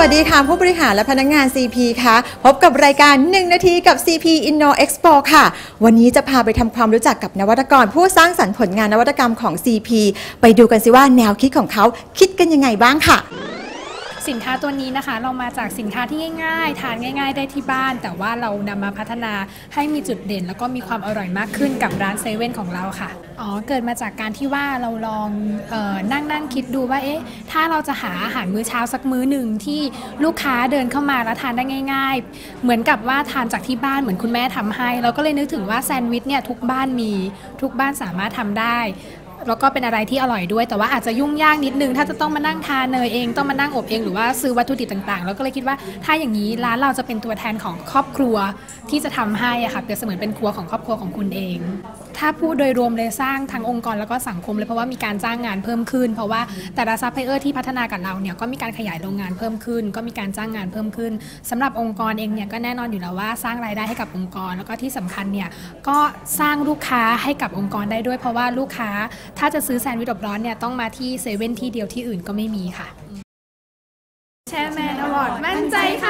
วัสดีค่ะ ผู้บริหารและพนักงาน CP ค่ะ พบกับรายการ 1 นาทีกับ CP Inno Expo ค่ะ วันนี้จะพาไปทำความรู้จักกับนวัตกร ผู้สร้างสรรค์ผลงานนวัตกรรมของ CP ไปดูกันสิว่าแนวคิดของเขาคิดกันยังไงบ้างค่ะ สินค้าตัวนี้นะคะ เรามาจากสินค้าที่ง่าย ๆ ทานง่าย ๆ ได้ที่บ้าน แต่ว่าเรานำมาพัฒนาให้มีจุดเด่น แล้วก็มีความอร่อยมากขึ้นกับร้านเซเว่นของเราค่ะอ๋อเกิดมาจากการที่ว่าเราลองออนั่งนั่งคิดดูว่าเอ๊ะถ้าเราจะหาอาหารมื้อเช้าสักมื้อหนึ่งที่ลูกค้าเดินเข้ามาแล้วทานได้ง่าย ๆ เหมือนกับว่าทานจากที่บ้านเหมือนคุณแม่ทำให้ เราก็เลยนึกถึงว่าแซนด์วิชเนี่ยทุกบ้านมีทุกบ้านสามารถทำได้ แล้วก็เป็นอะไรที่อร่อยด้วย แต่ว่าอาจจะยุ่งยากนิดนึง ถ้าจะต้องมานั่งทานเนยเองต้องมานั่งอบเองหรือว่าซื้อวัตถุดิบต่างๆ แล้วก็เลยคิดว่าถ้าอย่างนี้ร้านเราจะเป็นตัวแทนของครอบครัวที่จะทำให้อะค่ะเปรียบเสมือนเป็นครัวของครอบครัวของคุณเอง ถ้าพูดโดยรวมเลยสร้างทั้งองค์กรแล้วก็สังคมเลยเพราะว่ามีการจ้างงานเพิ่มขึ้น เพราะว่าแต่ละซัพพลายเออร์ที่พัฒนากับเราเนี่ยก็มีการขยายโรงงานเพิ่มขึ้น ก็มีการจ้างงานเพิ่มขึ้นสำหรับองค์กรเองเนี่ยก็แน่นอนอยู่แล้วว่าสร้างรายได้ให้กับองค์กร แล้วก็ที่สำคัญเนี่ยก็สร้างลูกค้าให้กับองค์กรได้ด้วย เพราะว่าลูกค้าถ้าจะซื้อแซนด์วิชอบร้อนเนี่ยต้องมาที่เซเว่นที่เดียวที่อื่นก็ไม่มีค่ะแชร์แมนอวอร์ดมั่นใจค่ะ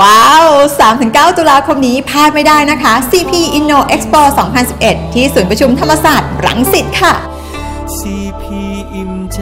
ว้าว 3-9 ตุลาคมนี้พลาดไม่ได้นะคะ CP Inno Expo 2011 ที่ศูนย์ประชุมธรรมศาสตร์รังสิตค่ะ CP อิ่มใจ